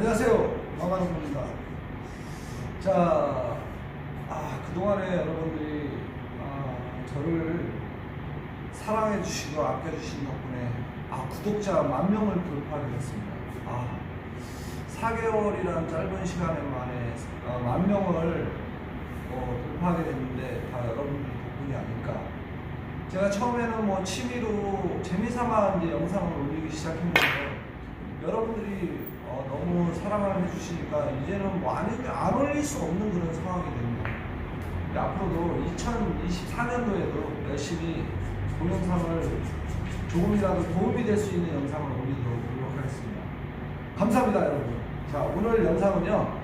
안녕하세요. 마마동입니다. 자, 아, 그동안에 여러분들이 아, 저를 사랑해 주시고 아껴 주신 덕분에 아, 구독자 만 명을 돌파하게 됐습니다. 아, 4개월이라는 짧은 시간에 만에 어, 만 명을 어, 돌파하게 됐는데 다 여러분들 덕분이 아닐까. 제가 처음에는 뭐 취미로 재미삼아 이제 영상을 올리기 시작했는데 여러분들이 어, 너무 사랑을 해주시니까 이제는 뭐 안, 안 올릴 수 없는 그런 상황이 됩니다. 앞으로도 2024년도에도 열심히 동영상을 조금이라도 도움이 될 수 있는 영상을 올리도록 노력하겠습니다. 감사합니다, 여러분. 자, 오늘 영상은요.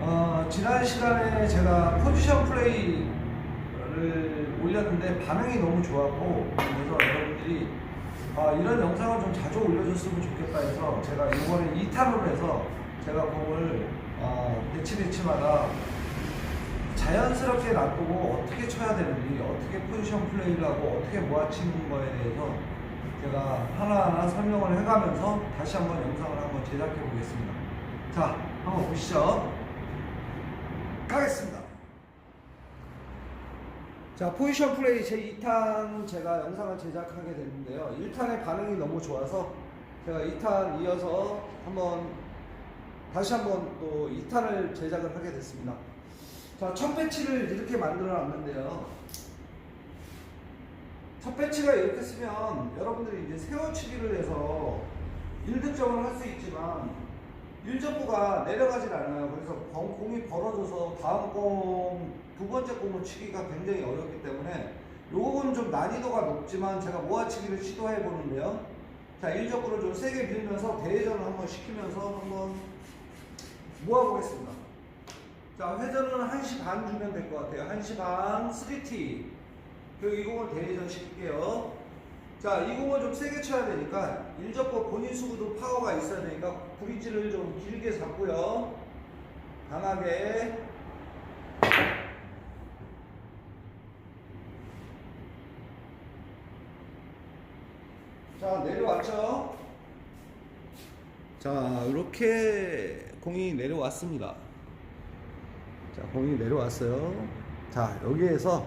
어, 지난 시간에 제가 포지션 플레이를 올렸는데 반응이 너무 좋았고 그래서 여러분들이 아, 이런 영상을 좀 자주 올려줬으면 좋겠다 해서 제가 이번에 2탄으로 해서 제가 공을 어, 배치 배치마다 자연스럽게 놔두고 어떻게 쳐야 되는지 어떻게 포지션 플레이를 하고 어떻게 모아치는 거에 대해서 제가 하나하나 설명을 해가면서 다시 한번 영상을 한번 제작해 보겠습니다. 자, 한번 보시죠. 가겠습니다. 자, 포지션 플레이 제 2탄 제가 영상을 제작하게 됐는데요. 1탄의 반응이 너무 좋아서 제가 2탄 이어서 한번 다시 한번 또 2탄을 제작을 하게 됐습니다. 자, 첫 배치를 이렇게 만들어 놨는데요. 첫 배치가 이렇게 쓰면 여러분들이 이제 세워치기를 해서 1득점을 할 수 있지만 1점부가 내려가질 않아요. 그래서 공- 공이 벌어져서 다음 공, 두 번째 공을 치기가 굉장히 어렵기 때문에 요거는 좀 난이도가 높지만 제가 모아치기를 시도해 보는데요. 자, 1점부를 좀 세게 밀면서 대회전을 한번 시키면서 한번 모아보겠습니다. 자, 회전은 1시 반 주면 될 것 같아요. 1시 반, 3T. 그리고 이 공을 대회전 시킬게요. 자, 이 공을 좀 세게 쳐야 되니까, 일적고 본인 수구도 파워가 있어야 되니까, 브릿지를 좀 길게 잡고요. 강하게. 자, 내려왔죠? 자, 이렇게 공이 내려왔습니다. 자, 공이 내려왔어요. 자, 여기에서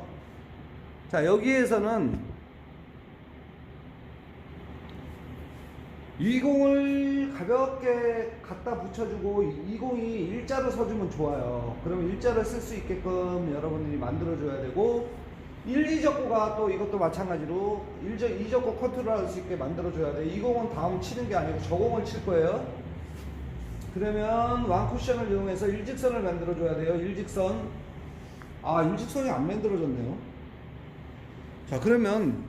자, 여기에서는 이 공을 가볍게 갖다 붙여주고 이- 이 공이 일자로 서주면 좋아요. 그러면 일자를 쓸 수 있게끔 여러분들이 만들어줘야 되고 1, 2적고가 또 이것도 마찬가지로 1적, 2적고 컨트롤할 수 있게 만들어줘야 돼. 이 공은 다음 치는 게 아니고 저 공을 칠 거예요. 그러면 왕 쿠션을 이용해서 일직선을 만들어줘야 돼요. 일직선. 아, 일직선이 안 만들어졌네요. 자, 그러면,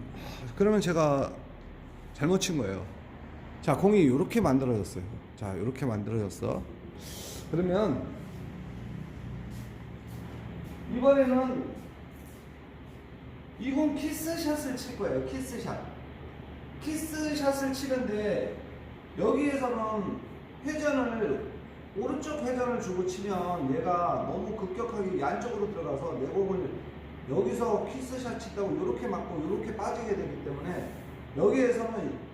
그러면 제가 잘못 친 거예요. 자, 공이 이렇게 만들어졌어요. 자, 이렇게 만들어졌어. 그러면, 이번에는 이공 키스샷을 칠 거예요. 키스샷. 키스샷을 치는데, 여기에서는 회전을 오른쪽 회전을 주고 치면 얘가 너무 급격하게 양쪽으로 들어가서 내 공을 여기서 키스샷 친다고 이렇게 맞고 이렇게 빠지게 되기 때문에 여기에서는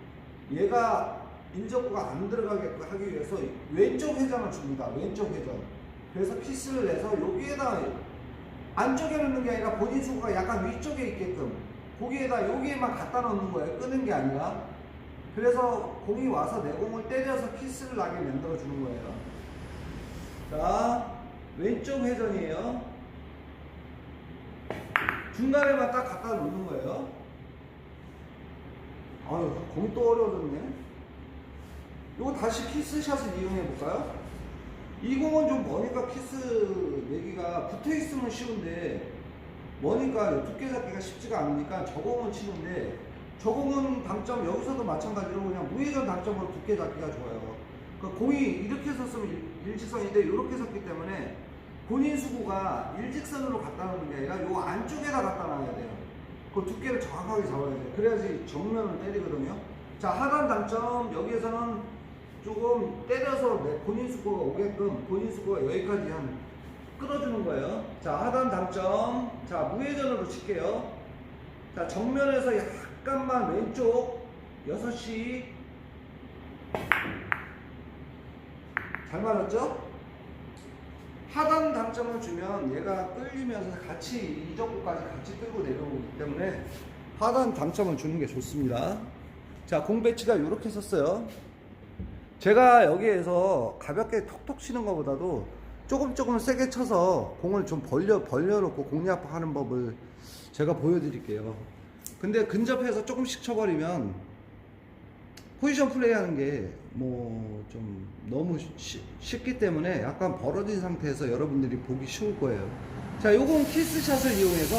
얘가 인접구가 안 들어가게 하기 위해서 왼쪽 회전을 줍니다. 왼쪽 회전. 그래서 키스를 내서 여기에다 안쪽에 넣는 게 아니라 본인 수가 약간 위쪽에 있게끔 거기에다 여기에만 갖다 놓는 거예요. 끄는 게 아니라. 그래서 공이 와서 내 공을 때려서 키스를 나게 만들어 주는 거예요. 자, 왼쪽 회전이에요. 중간에만 딱 갖다 놓는 거예요. 아유, 공이 또 어려워졌네. 이거 다시 키스샷을 이용해 볼까요? 이 공은 좀 머니까 키스 내기가 붙어 있으면 쉬운데 머니까 두께 잡기가 쉽지가 않으니까 저 공은 치는데 저 공은 당점 여기서도 마찬가지로 그냥 무회전 당점으로 두께 잡기가 좋아요. 그 공이 이렇게 섰으면 일- 일직선인데 이렇게 섰기 때문에 본인 수구가 일직선으로 갖다 놓는 게 아니라 요 안쪽에다 갖다 놔야 돼요. 그 두께를 정확하게 잡아야 돼요. 그래야지 정면을 때리거든요. 자 하단 당점 여기에서는 조금 때려서 내 본인 수구가 오게끔 본인 수구가 여기까지 한 끌어주는 거예요. 자 하단 당점 자 무회전으로 칠게요. 자 정면에서 약간만 왼쪽 6시 잘 맞았죠? 하단 당점을 주면 얘가 끌리면서 같이 이적구까지 같이 끌고 내려오기 때문에 하단 당점을 주는 게 좋습니다. 자, 공 배치가 이렇게 썼어요. 제가 여기에서 가볍게 톡톡 치는 것보다도 조금 조금 세게 쳐서 공을 좀 벌려 벌려놓고 공략하는 법을 제가 보여드릴게요. 근데 근접해서 조금씩 쳐버리면 포지션 플레이하는 게 뭐 좀 너무 쉬- 쉽기 때문에 약간 벌어진 상태에서 여러분들이 보기 쉬울 거예요. 자, 요건 키스샷을 이용해서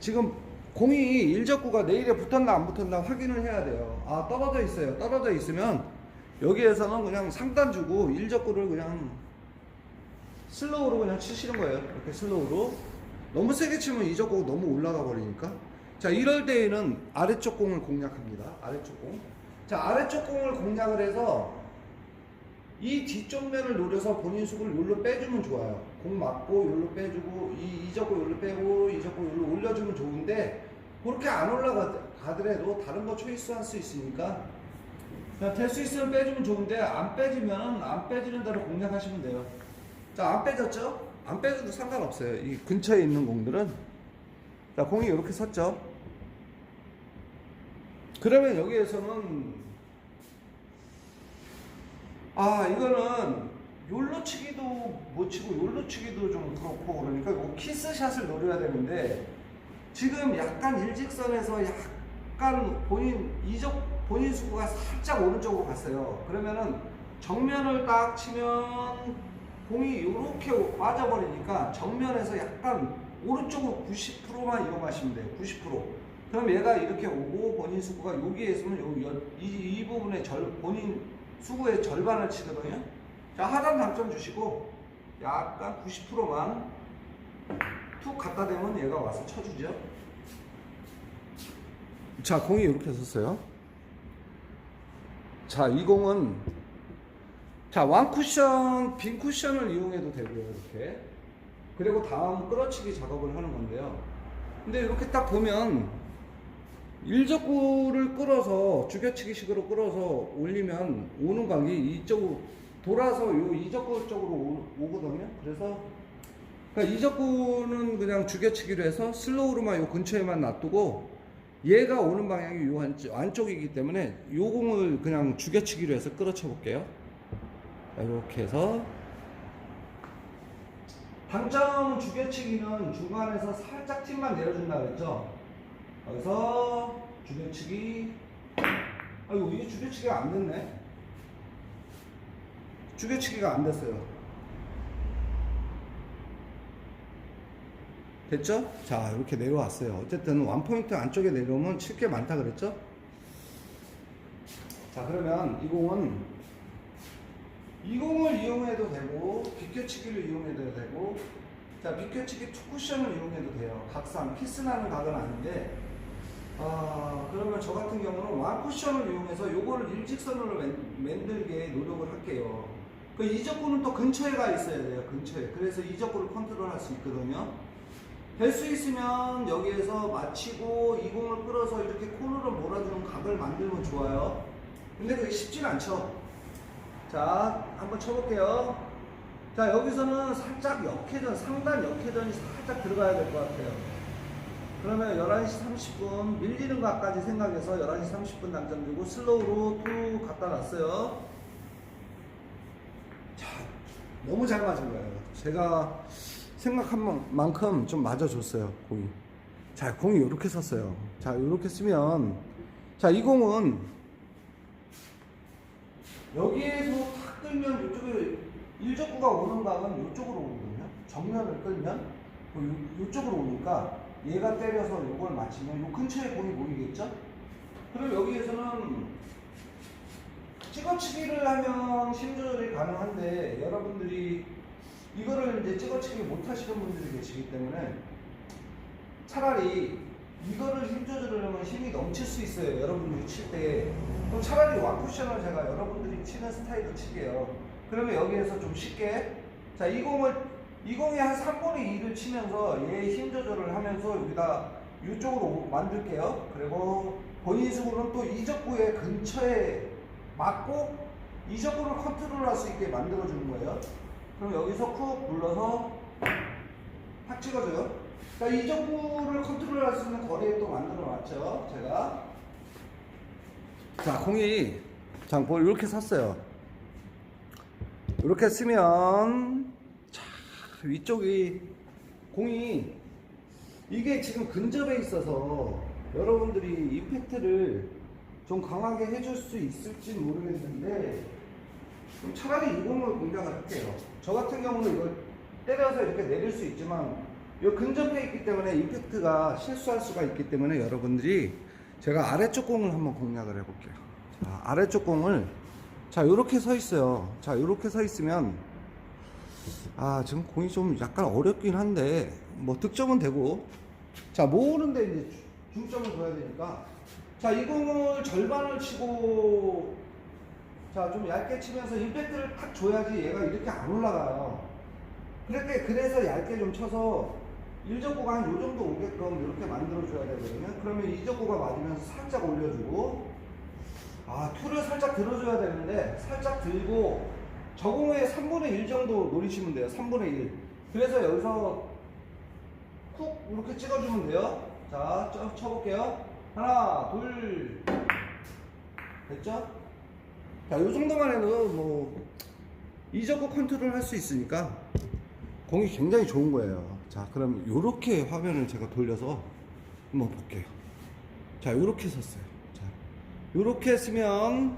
지금 공이 일적구가 내일에 붙었나 안 붙었나 확인을 해야 돼요. 아 떨어져 있어요. 떨어져 있으면 여기에서는 그냥 상단 주고 일적구를 그냥 슬로우로 그냥 치시는 거예요. 이렇게 슬로우로. 너무 세게 치면 이적구가 너무 올라가 버리니까. 자 이럴 때에는 아래쪽 공을 공략합니다. 아래쪽 공. 자 아래쪽 공을 공략을 해서 이 뒤쪽 면을 노려서 본인 속을 요로 빼주면 좋아요. 공 맞고 요로 빼주고 이 이적고 요로 빼고 이적고 요로 올려주면 좋은데 그렇게 안 올라가더라도 다른 거 초이스할 수 있으니까 될수 있으면 빼주면 좋은데 안 빼지면 안 빼지는 대로 공략하시면 돼요. 자 안 빼졌죠? 안 빼줘도 상관없어요. 이 근처에 있는 공들은 자 공이 이렇게 섰죠. 그러면 여기에서는 아 이거는 욜로 치기도 못 치고 욜로 치기도 좀 그렇고 그러니까 요 키스샷을 노려야 되는데 지금 약간 일직선에서 약간 본인 이적 본인 수구가 살짝 오른쪽으로 갔어요. 그러면은 정면을 딱 치면 공이 이렇게 빠져버리니까 정면에서 약간 오른쪽으로 90%만 이용하시면 돼요. 90%. 그럼 얘가 이렇게 오고 본인 수구가 여기에 있으면 요, 여- 이, 이 부분에 절, 본인 수구의 절반을 치거든요. 자, 하단 당점 주시고 약간 90%만 툭 갖다 대면 얘가 와서 쳐주죠. 자, 공이 이렇게 섰어요. 자, 이 공은 자, 왕 쿠션, 빈 쿠션을 이용해도 되고요, 이렇게. 그리고 다음 끌어치기 작업을 하는 건데요. 근데 이렇게 딱 보면 일적구를 끌어서 죽여치기식으로 끌어서 올리면 오는 각이 이쪽으로 돌아서 요 이적구 쪽으로 오, 오거든요. 그래서 그러니까 이적구는 그냥 죽여치기로 해서 슬로우로만 요 근처에만 놔두고 얘가 오는 방향이 요 안쪽, 안쪽이기 때문에 요 공을 그냥 죽여치기로 해서 끌어쳐 볼게요. 이렇게 해서 당점 죽여치기는 중간에서 살짝 팀만 내려준다 그랬죠? 여기서 죽여치기 아이고 이게 죽여치기가 안 됐네 죽여치기가 안 됐어요 됐죠? 자 이렇게 내려왔어요 어쨌든 원포인트 안쪽에 내려오면 칠 게 많다 그랬죠? 자 그러면 이 공은 이 공을 이용해도 되고 비껴치기를 이용해도 되고 자 비껴치기 투 쿠션을 이용해도 돼요 각상 키스나는 각은 아닌데 아 그러면 저 같은 경우는 완 쿠션을 이용해서 요거를 일직선으로 만, 만들게 노력을 할게요. 그 이적구는 또 근처에 가 있어야 돼요 근처에. 그래서 이적구를 컨트롤 할 수 있거든요. 될 수 있으면 여기에서 마치고 이 공을 끌어서 이렇게 코너로 몰아주는 각을 만들면 좋아요. 근데 그게 쉽진 않죠. 자, 한번 쳐볼게요. 자, 여기서는 살짝 역회전, 상단 역회전이 살짝 들어가야 될 것 같아요. 그러면 11시 30분, 밀리는 각까지 생각해서 11시 30분 당점 주고 슬로우로 툭 갖다 놨어요. 자, 너무 잘 맞은 거예요. 제가 생각한 만큼 좀 맞아줬어요, 공이. 자, 공이 이렇게 섰어요. 자, 이렇게 쓰면, 자, 이 공은 여기에서 탁 끌면 이쪽에 일적구가 오는 각은 이쪽으로 오거든요. 정면을 끌면 그 이쪽으로 오니까 얘가 때려서 이걸 맞히면 이 근처에 공이 보이겠죠? 그럼 여기에서는 찍어치기를 하면 힘 조절이 가능한데 여러분들이 이거를 이제 찍어치기 못 하시는 분들이 계시기 때문에 차라리 이거를 힘 조절을 하면 힘이 넘칠 수 있어요. 여러분들이 칠 때. 그럼 차라리 와쿠션을 제가 여러분들이 치는 스타일로 칠게요. 그러면 여기에서 좀 쉽게. 자, 이 공을, 이 공이 한 3분의 2를 치면서 얘힘 조절을 하면서 여기다 이쪽으로 만들게요. 그리고 본인 수구는 또 이적구의 근처에 맞고 이적구를 컨트롤할 수 있게 만들어 주는 거예요. 그럼 여기서 쿡 눌러서 탁 찍어줘요. 그러니까 이적구를 컨트롤할 수 있는 거리에 또 만들어 놨죠. 제가. 자, 공이 장볼 이렇게 섰어요. 이렇게 쓰면 자, 위쪽이 공이 이게 지금 근접에 있어서 여러분들이 임팩트를 좀 강하게 해줄 수 있을지 모르겠는데 그럼 차라리 이 공을 공략을 할게요. 저 같은 경우는 이걸 때려서 이렇게 내릴 수 있지만 이 근접해 있기 때문에 임팩트가 실수할 수가 있기 때문에 여러분들이 제가 아래쪽 공을 한번 공략을 해볼게요. 자, 아래쪽 공을 자 이렇게 서 있어요. 자 이렇게 서 있으면 아 지금 공이 좀 약간 어렵긴 한데 뭐 득점은 되고 자 모으는데 이제 주- 중점을 둬야 되니까 자 이 공을 절반을 치고 자 좀 얇게 치면서 임팩트를 탁 줘야지 얘가 이렇게 안 올라가요. 그렇게 그래서 얇게 좀 쳐서 일적구가 한 요 정도 오게끔 이렇게 만들어 줘야 되거든요. 그러면 이적구가 맞으면서 살짝 올려주고 아 큐를 살짝 들어줘야 되는데 살짝 들고 저공의 3분의 1 정도 노리시면 돼요. 3분의 1. 그래서 여기서 쿡 이렇게 찍어주면 돼요. 자, 쳐, 쳐볼게요. 하나, 둘, 됐죠? 자, 이 정도만 해도 뭐 이적구 컨트롤 할 수 있으니까 공이 굉장히 좋은 거예요. 자, 그럼 이렇게 화면을 제가 돌려서 한번 볼게요. 자, 이렇게 섰어요. 자, 이렇게 쓰면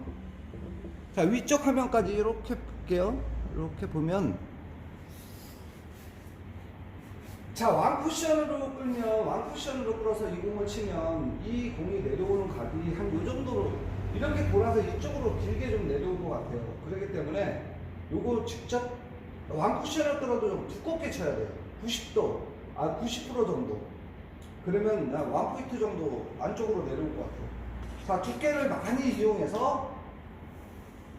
자 위쪽 화면까지 이렇게 볼게요. 이렇게 보면 자 왕 쿠션으로 끌면 왕 쿠션으로 끌어서 이 공을 치면 이 공이 내려오는 각이 한 요 정도로 이렇게 돌아서 이쪽으로 길게 좀 내려올 것 같아요. 그렇기 때문에 요거 직접 왕 쿠션을 끌어도 좀 두껍게 쳐야 돼요. 90도 아 90% 정도. 그러면 한 원포인트 정도 안쪽으로 내려올 것 같아요. 자 두께를 많이 이용해서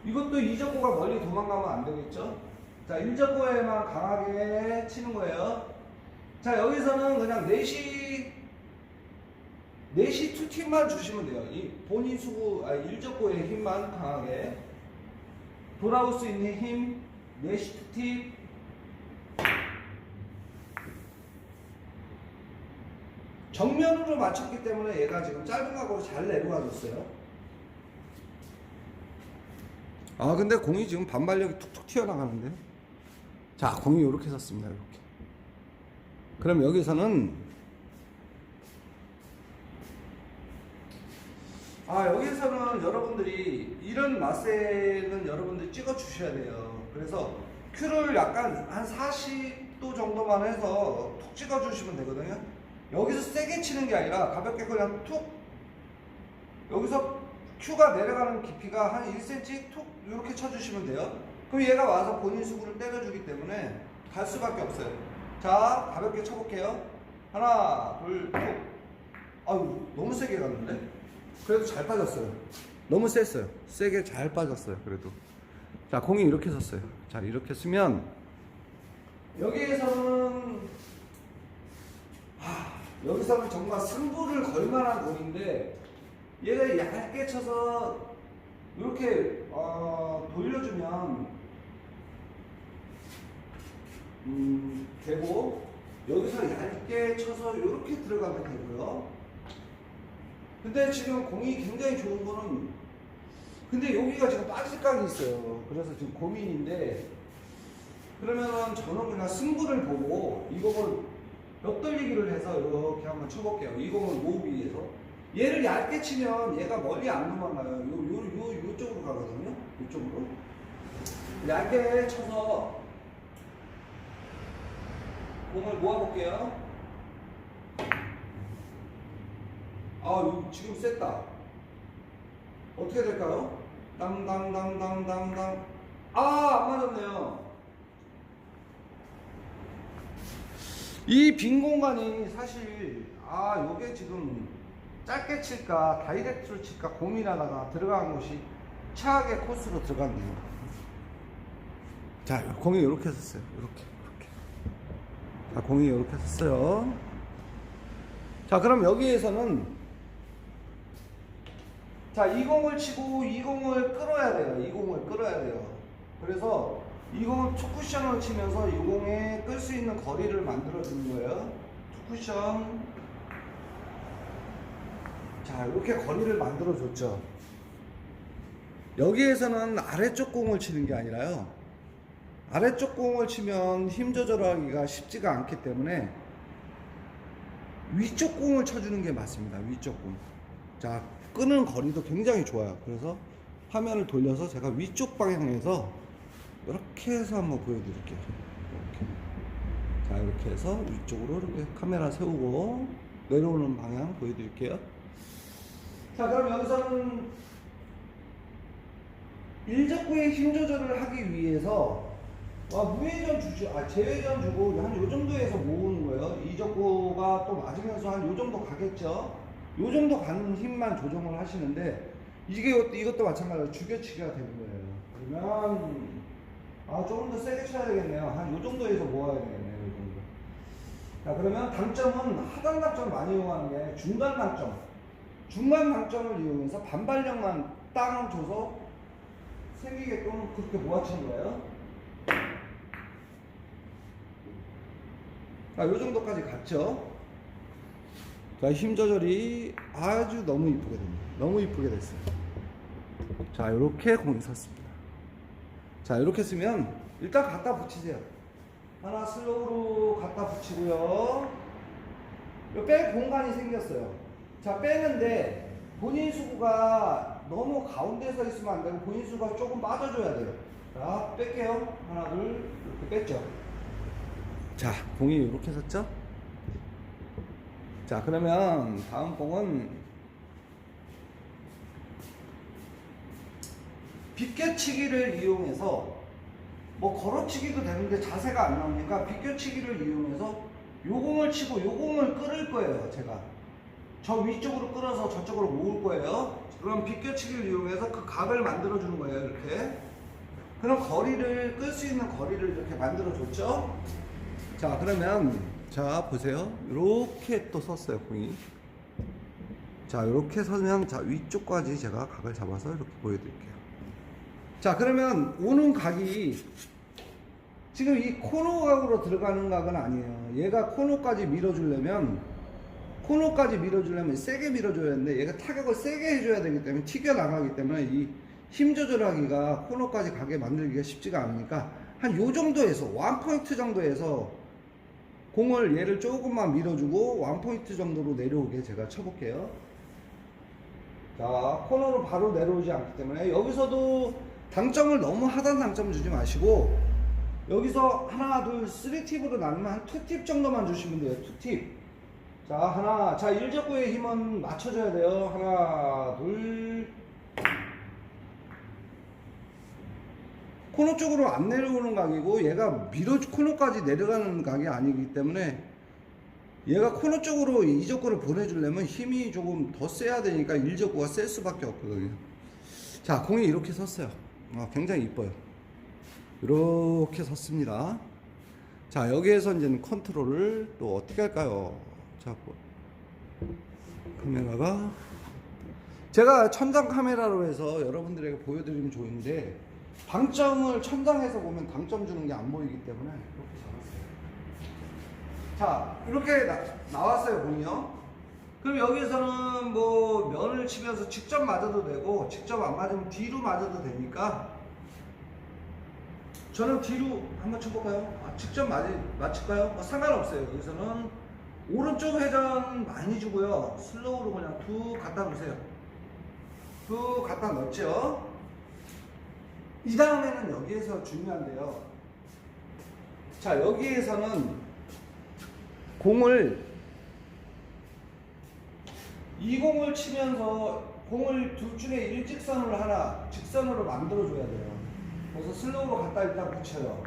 이것도 이적구가 멀리 도망가면 안 되겠죠? 자, 1적구에만 강하게 치는 거예요. 자, 여기서는 그냥 4시, 4시 투팁만 주시면 돼요. 이 본인 수구, 아, 1적구의 힘만 강하게. 돌아올 수 있는 힘, 4시 투팁. 정면으로 맞췄기 때문에 얘가 지금 짧은 각으로 잘 내려가 줬어요. 아 근데 공이 지금 반발력이 툭툭 튀어나가는데? 자 공이 이렇게 섰습니다 이렇게. 그럼 여기서는 아 여기서는 여러분들이 이런 맛에는 여러분들이 찍어 주셔야 돼요. 그래서 큐를 약간 한 40도 정도만 해서 툭 찍어 주시면 되거든요. 여기서 세게 치는 게 아니라 가볍게 그냥 툭. 여기서 큐가 내려가는 깊이가 한 1cm 툭 이렇게 쳐주시면 돼요. 그럼 얘가 와서 본인 수구를 때려주기 때문에 갈 수밖에 없어요. 자, 가볍게 쳐볼게요. 하나, 둘, 툭. 아유, 너무 세게 갔는데? 그래도 잘 빠졌어요. 너무 셌어요. 세게 잘 빠졌어요. 그래도. 자, 공이 이렇게 섰어요. 자, 이렇게 쓰면 여기에서는 하, 여기서는 정말 승부를 걸 만한 공인데 얘가 얇게 쳐서 이렇게 어, 돌려주면 음, 되고 여기서 얇게 쳐서 이렇게 들어가면 되고요. 근데 지금 공이 굉장히 좋은 거는 근데 여기가 지금 빠질 각이 있어요. 그래서 지금 고민인데 그러면은 저는 그냥 승부를 보고 이 공을 옆돌리기를 해서 이렇게 한번 쳐볼게요. 이 공을 모으기 위해서. 얘를 얇게 치면 얘가 멀리 안 도망가요. 요, 요, 요, 요쪽으로 가거든요. 요쪽으로. 얇게 쳐서 공을 모아볼게요. 아, 요, 지금 셌다. 어떻게 될까요? 땅땅땅땅땅땅. 아, 안 맞았네요. 이 빈 공간이 사실 아 요게 지금 짧게 칠까 다이렉트로 칠까 고민하다가 들어간 곳이 최악의 코스로 들어갔네요 자 공이 이렇게 섰어요 이렇게 이렇게 자 공이 이렇게 섰어요 자 그럼 여기에서는 자, 이 공을 치고 이 공을 끌어야 돼요. 이 공을 끌어야 돼요. 그래서 이 공을 투쿠션으로 치면서 이 공에 끌 수 있는 거리를 만들어 주는 거예요. 투쿠션. 자, 이렇게 거리를 만들어 줬죠. 여기에서는 아래쪽 공을 치는 게 아니라요. 아래쪽 공을 치면 힘 조절하기가 쉽지가 않기 때문에 위쪽 공을 쳐주는 게 맞습니다. 위쪽 공. 자, 끄는 거리도 굉장히 좋아요. 그래서 화면을 돌려서 제가 위쪽 방향에서 이렇게 해서 한번 보여드릴게요. 이렇게. 자, 이렇게 해서 위쪽으로 이렇게 카메라 세우고 내려오는 방향 보여드릴게요. 자, 그럼 여기서는 일적구의 힘 조절을 하기 위해서 아, 무회전 주죠. 아, 제회전 주고 한 요 정도에서 모으는 거예요. 이적구가 또 맞으면서 한 요 정도 가겠죠. 요 정도 가는 힘만 조정을 하시는데 이게 이것도- 마찬가지로 죽여치기가 되는 거예요. 그러면 아 조금 더 세게 쳐야 되겠네요. 한 요 정도에서 모아야 되겠네요. 요 정도. 자 그러면 당점은 하단 당점 많이 이용하는 게 중간 당점. 중간 당점을 이용해서 반발력만 땅 줘서 생기게끔 그렇게 모아치는 거예요. 자, 요 정도까지 갔죠. 자, 힘 조절이 아주 너무 이쁘게 됩니다. 너무 이쁘게 됐어요. 자, 이렇게 공이 섰습니다. 자, 이렇게 쓰면 일단 갖다 붙이세요. 하나 슬로우로 갖다 붙이고요. 요뺄 공간이 생겼어요. 자, 빼는데 본인 수구가 너무 가운데서 있으면 안 되고 본인 수구가 조금 빠져줘야 돼요. 자, 뺄게요. 하나, 둘, 이렇게 뺐죠. 자, 공이 이렇게 섰죠? 자, 그러면 다음 공은 비껴치기를 이용해서 뭐 걸어치기도 되는데 자세가 안 나오니까 비껴치기를 이용해서 요 공을 치고 요 공을 끌을 거예요, 제가. 저 위쪽으로 끌어서 저쪽으로 모을 거예요. 그럼 비껴치기를 이용해서 그 각을 만들어 주는 거예요, 이렇게. 그럼 거리를 끌 수 있는 거리를 이렇게 만들어 줬죠? 자 그러면 자 보세요 이렇게 또 섰어요 공이 자 이렇게 서면 자 위쪽까지 제가 각을 잡아서 이렇게 보여드릴게요 자 그러면 오는 각이 지금 이 코너 각으로 들어가는 각은 아니에요 얘가 코너까지 밀어주려면 코너까지 밀어주려면 세게 밀어줘야 되는데 얘가 타격을 세게 해줘야 되기 때문에 튀겨나가기 때문에 이 힘 조절하기가 코너까지 가게 만들기가 쉽지가 않으니까 한 요 정도에서 원 포인트 정도에서 공을 얘를 조금만 밀어주고 원 포인트 정도로 내려오게 제가 쳐볼게요. 자 코너로 바로 내려오지 않기 때문에 여기서도 당점을 너무 하단 당점 주지 마시고 여기서 하나 둘 쓰리 팁으로 나누면 한 투 팁 정도만 주시면 돼요. 투 팁. 자 하나 자 일적구의 힘은 맞춰줘야 돼요. 하나 둘 코너 쪽으로 안 내려오는 각이고 얘가 밀어 코너까지 내려가는 각이 아니기 때문에 얘가 코너 쪽으로 이적구를 보내주려면 힘이 조금 더 세야 되니까 일적구가 셀 수밖에 없거든요. 자 공이 이렇게 섰어요. 아, 굉장히 이뻐요. 이렇게 섰습니다. 자 여기에서 이제 컨트롤을 또 어떻게 할까요? 자 뭐, 카메라가 제가 천장 카메라로 해서 여러분들에게 보여드리면 좋은데 당점을 천장에서 보면 당점 주는 게 안 보이기 때문에 이렇게 잡았어요. 자, 이렇게 나, 왔어요 공이요. 그럼 여기에서는 뭐 면을 치면서 직접 맞아도 되고 직접 안 맞으면 뒤로 맞아도 되니까 저는 뒤로 한번 쳐볼까요? 아, 직접 맞, 맞힐까요? 뭐 상관없어요. 여기서는 오른쪽 회전 많이 주고요. 슬로우로 그냥 툭 갖다 놓으세요. 툭 갖다 넣죠. 이 다음에는 여기에서 중요한데요. 자, 여기에서는 공을 이 공을 치면서 공을 둘 중에 일직선을 하나 직선으로 만들어 줘야 돼요. 그래서 슬로우로 갖다 일단 붙여요.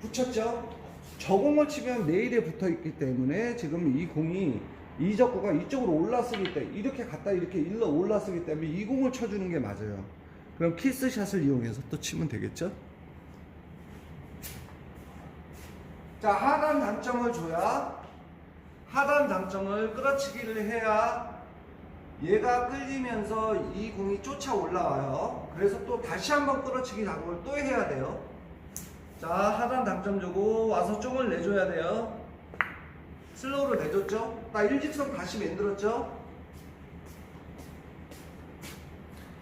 붙였죠? 저 공을 치면 네일에 붙어 있기 때문에 지금 이 공이 이 적구가 이쪽으로 올라서기 때문에 이렇게 갖다 이렇게 일러 올라서기 때문에 이 공을 쳐주는 게 맞아요. 그럼 키스샷을 이용해서 또 치면 되겠죠? 자, 하단 단점을 줘야 하단 단점을 끌어치기를 해야 얘가 끌리면서 이 공이 쫓아 올라와요. 그래서 또 다시 한번 끌어치기 작업을 또 해야 돼요. 자, 하단 당점 주고 와서 쪽을 내줘야 돼요. 슬로우를 내줬죠? 나 일직선 다시 만들었죠?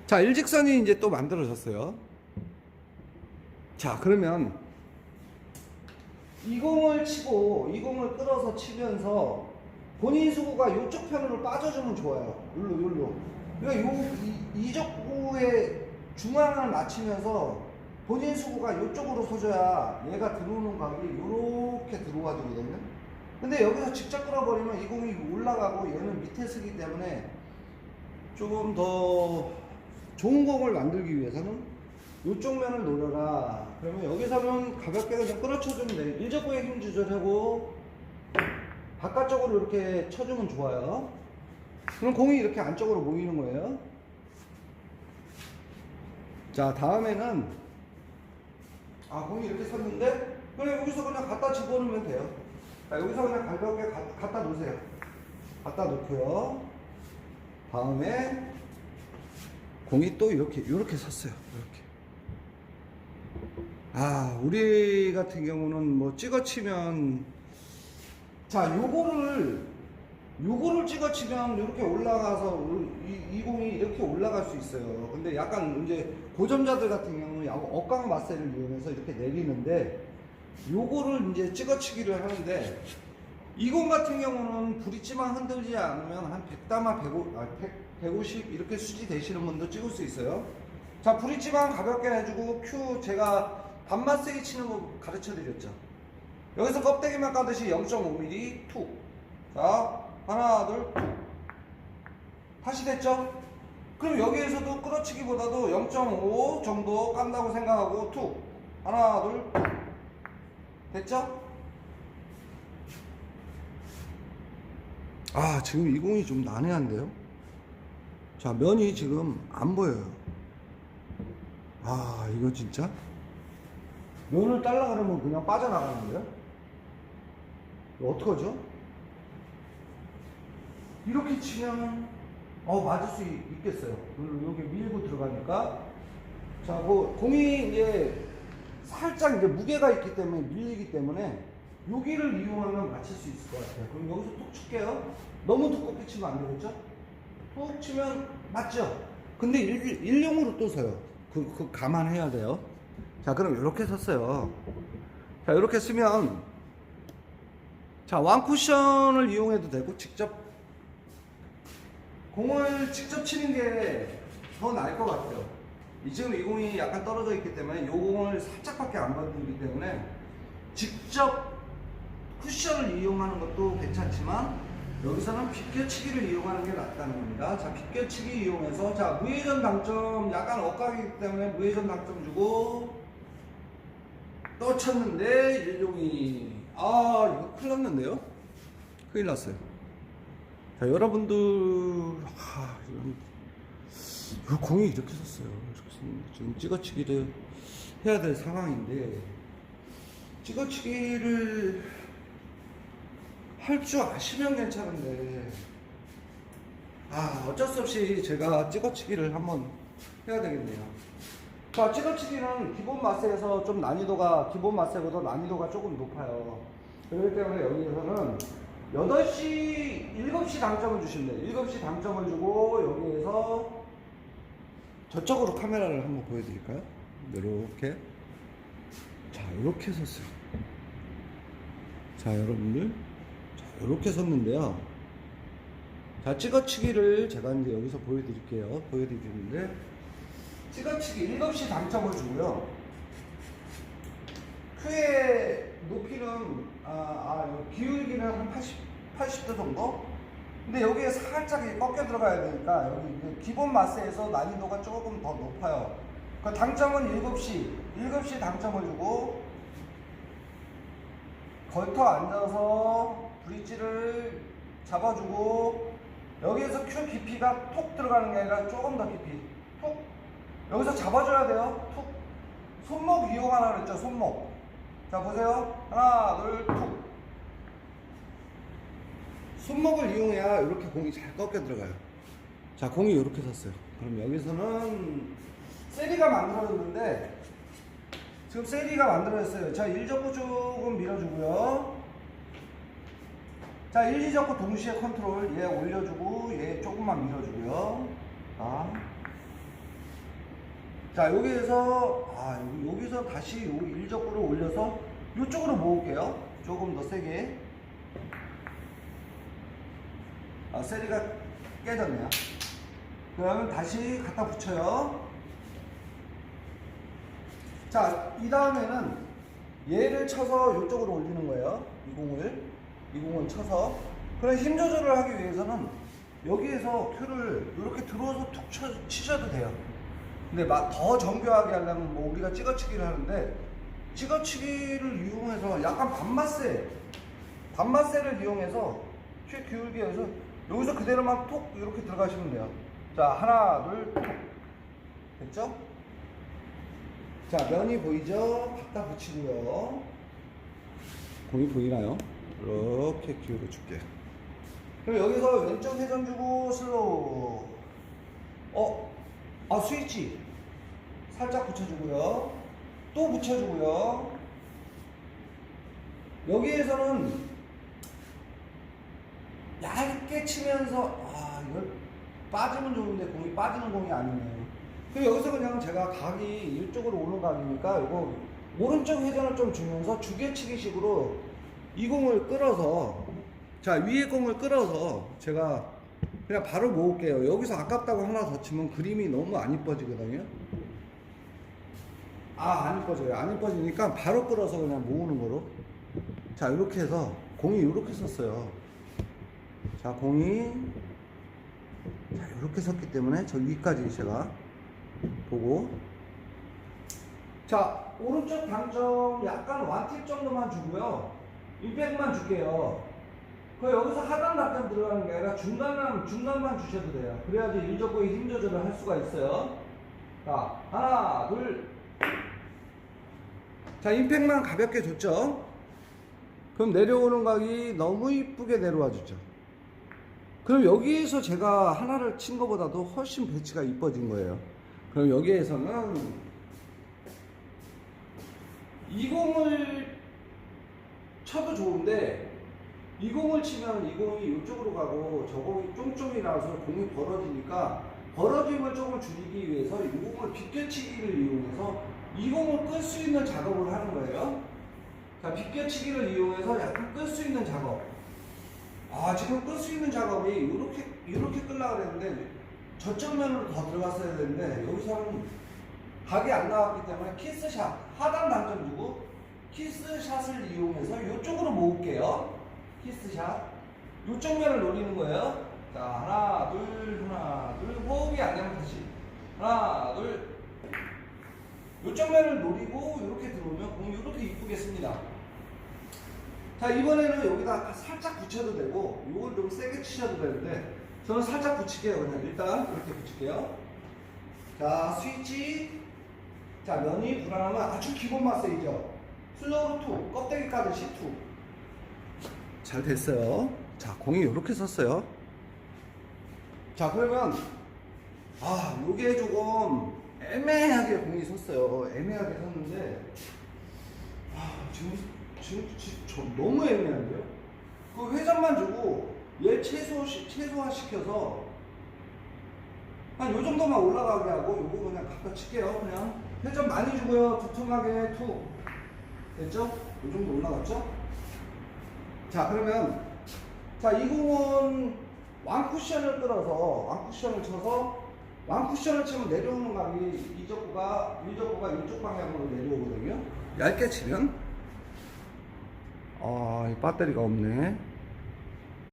자, 일직선이 이제 또 만들어졌어요. 자, 그러면 이 공을 치고 이 공을 끌어서 치면서 본인 수구가 이쪽 편으로 빠져주면 좋아요. 여기로, 여기로. 그러니까 요, 이, 이적구의 중앙을 맞추면서 본인 수구가 이쪽으로 서줘야 얘가 들어오는 각이 이렇게 들어와 주거든요. 근데 여기서 직접 끌어버리면 이 공이 올라가고 얘는 밑에 서기 때문에 조금 더 좋은 공을 만들기 위해서는 이쪽 면을 노려라. 그러면 여기서는 가볍게 그냥 끌어쳐주면 돼. 일적구에 힘 조절하고 바깥쪽으로 이렇게 쳐주면 좋아요. 그럼 공이 이렇게 안쪽으로 모이는 거예요. 자, 다음에는 아, 공이 이렇게 섰는데 그냥 여기서 그냥 갖다 집어넣으면 돼요. 자, 여기서 그냥 가볍게 가- 갖다 놓으세요. 갖다 놓고요. 다음에 공이 또 이렇게 이렇게 섰어요. 이렇게. 아, 우리 같은 경우는 뭐 찍어치면 자, 요거를 요거를 찍어치면 이렇게 올라가서 올- 이, 이 공이 이렇게 올라갈 수 있어요. 근데 약간 이제 고점자들 같은 경우 는 약- 억강 마세를 이용해서 이렇게 내리는데 요거를 이제 찍어치기를 하는데 이공 같은 경우는 브릿지만 흔들지 않으면 한 100다마 150, 아, 100, 150 이렇게 수지 되시는 분도 찍을 수 있어요. 자, 브릿지만 가볍게 해주고 큐 제가 반마세기 치는 거 가르쳐 드렸죠. 여기서 껍데기만 까듯이 0.5mm 툭. 자, 하나, 둘, 툭. 다시 됐죠? 그럼 여기에서도 끌어치기보다도 0.5 정도 깐다고 생각하고 툭. 하나, 둘, 툭. 됐죠? 아, 지금 이 공이 좀 난해한데요? 자, 면이 지금 안 보여요. 아, 이거 진짜? 면을 딸라 그러면 그냥 빠져나가는 거예요? 이거 어떡하죠? 이렇게 치면 어 맞을 수 있- 있겠어요. 이렇게 밀고 들어가니까 자, 그 공이 이제 살짝 이제 무게가 있기 때문에 밀리기 때문에 여기를 이용하면 맞출 수 있을 것 같아요. 그럼 여기서 툭 칠게요. 너무 두껍게 치면 안 되겠죠? 툭 치면 맞죠? 근데 일, 일용으로 또 서요. 그, 그 감안해야 돼요. 자, 그럼 이렇게 섰어요. 자, 이렇게 쓰면 자, 완쿠션을 이용해도 되고 직접 공을 직접 치는 게 더 나을 것 같아요. 이 지금 이 공이 약간 떨어져 있기 때문에 이 공을 살짝밖에 안 받기 때문에 직접 쿠션을 이용하는 것도 괜찮지만 여기서는 비껴치기를 이용하는 게 낫다는 겁니다. 자, 비껴치기 이용해서 자 무회전 당점 약간 엇가기 때문에 무회전 당점 주고 또 쳤는데 일용이 아 이거 큰일 났는데요? 큰일 났어요. 자 여러분들 아 이건 이 공이 이렇게 섰어요. 지금 찍어치기를 해야 될 상황인데 찍어치기를 할 줄 아시면 괜찮은데 아 어쩔 수 없이 제가 찍어치기를 한번 해야 되겠네요. 자 찍어치기는 기본 마세에서 좀 난이도가 기본 마세보다 난이도가 조금 높아요. 그렇기 때문에 여기에서는 8시, 7시 당점을 주시면 돼요. 7시 당점을 주고 여기에서 저쪽으로 카메라를 한번 보여드릴까요? 이렇게 자 이렇게 섰어요. 자 여러분들 자 이렇게 섰는데요. 자 찍어치기를 제가 이제 여기서 보여드릴게요. 보여드리는데 찍어치기 7시 당점을 주고요. 큐의 높이는 아, 아 기울기는 한 80, 80도 정도? 근데 여기에 살짝 꺾여 들어가야 되니까 여기 기본 마스에서 난이도가 조금 더 높아요. 그 당점은 7시, 7시 당점을 주고 걸터 앉아서 브릿지를 잡아주고 여기에서 큐 깊이가 톡 들어가는 게 아니라 조금 더 깊이 톡 여기서 잡아줘야 돼요 톡 손목 이용하라 그랬죠 손목 자 보세요 하나 둘툭 손목을 이용해야 이렇게 공이 잘 꺾여 들어가요 자, 공이 이렇게 섰어요. 그럼 여기서는 세리가 만들어졌는데 지금 세리가 만들어졌어요. 자, 1접구 조금 밀어주고요. 자, 1, 2접구 동시에 컨트롤 얘 올려주고 얘 조금만 밀어주고요. 아. 자, 여기에서 아, 여기- 여기서 다시 요 1접구를 올려서 이쪽으로 모을게요. 조금 더 세게. 아, 세리가 깨졌네요. 그러면 다시 갖다 붙여요. 자, 이 다음에는 얘를 쳐서 이쪽으로 올리는 거예요. 이 공을. 이 공을 쳐서. 그럼 힘 조절을 하기 위해서는 여기에서 큐를 이렇게 들어서 툭 쳐, 치셔도 돼요. 근데 막 더 정교하게 하려면 뭐 우리가 찍어치기를 하는데 찍어치기를 이용해서 약간 반맛세 반맛세를 이용해서 큐 기울게 해서 여기서 그대로만 톡 이렇게 들어가시면 돼요. 자 하나 둘 톡 됐죠? 자 면이 보이죠? 갖다 붙이고요. 공이 보이나요? 이렇게 기울여 줄게요. 그럼 여기서 왼쪽 회전 주고 슬로우. 어? 아 스위치. 살짝 붙여주고요. 또 붙여주고요. 여기에서는 얇게 치면서 아 이걸 빠지면 좋은데 공이 빠지는 공이 아니네요. 그럼 여기서 그냥 제가 각이 이쪽으로 각이니까 이거 오른쪽 회전을 좀 주면서 주개치기 식으로 이 공을 끌어서 자 위에 공을 끌어서 제가 그냥 바로 모을게요. 여기서 아깝다고 하나 더 치면 그림이 너무 안 이뻐지거든요. 아 안 이뻐져요. 안 이뻐지니까 바로 끌어서 그냥 모으는 거로. 자 이렇게 해서 공이 이렇게 섰어요. 자 공이 자 이렇게 섰기 때문에 저 위까지 제가 보고 자 오른쪽 당점 약간 완팁 정도만 주고요 임팩만 줄게요 그 여기서 하단 당점 들어가는 게 아니라 중간만 중간만 주셔도 돼요. 그래야지 일적구의 힘 조절을 할 수가 있어요. 자 하나 둘 자 임팩만 가볍게 줬죠? 그럼 내려오는 각이 너무 이쁘게 내려와 주죠. 그럼 여기에서 제가 하나를 친 것보다도 훨씬 배치가 이뻐진 거예요. 그럼 여기에서는 이 공을 쳐도 좋은데 이 공을 치면 이 공이 이쪽으로 가고 저 공이 쫑쫑이라서 공이 벌어지니까 벌어짐을 조금 줄이기 위해서 이 공을 비껴치기를 이용해서 이 공을 끌 수 있는 작업을 하는 거예요. 자, 비껴치기를 이용해서 약간 끌 수 있는 작업. 아 지금 끌 수 있는 작업이 이렇게 이렇게 끌라 그랬는데 저쪽 면으로 더 들어갔어야 되는데 여기서는 각이 안 나왔기 때문에 키스샷 하단 단점 주고 키스샷을 이용해서 이쪽으로 모을게요 키스샷 이쪽 면을 노리는 거예요. 자 하나 둘 하나 둘. 호흡이 안 되면 다시. 하나 둘. 이쪽 면을 노리고 이렇게 들어오면 공이 이렇게 이쁘게 씁니다. 자 이번에는 여기다 살짝 붙여도 되고 이걸 좀 세게 치셔도 되는데 저는 살짝 붙일게요 그냥. 일단 이렇게 붙일게요. 자 스위치. 자 면이 불안하면 아주 기본 마세이죠 슬로우 투 껍데기 까듯이 투 잘 됐어요 자 공이 이렇게 섰어요 자 그러면 아 요게 조금 애매하게 공이 섰어요 애매하게 섰는데 아 지금 지금, 지금 저 너무 애매한데요? 그 회전만 주고 얘 최소 최소화 시켜서 한 요 정도만 올라가게 하고 요거 그냥 갖다 칠게요 그냥 회전 많이 주고요 두툼하게 툭 됐죠? 요 정도 올라갔죠? 자 그러면 자 이 공은 왕쿠션을 끌어서 왕쿠션을 쳐서 왕쿠션을 치면 내려오는 각이 이 적구가 이 적구가 이쪽 방향으로 내려오거든요 얇게 치면 아, 이 배터리가 없네.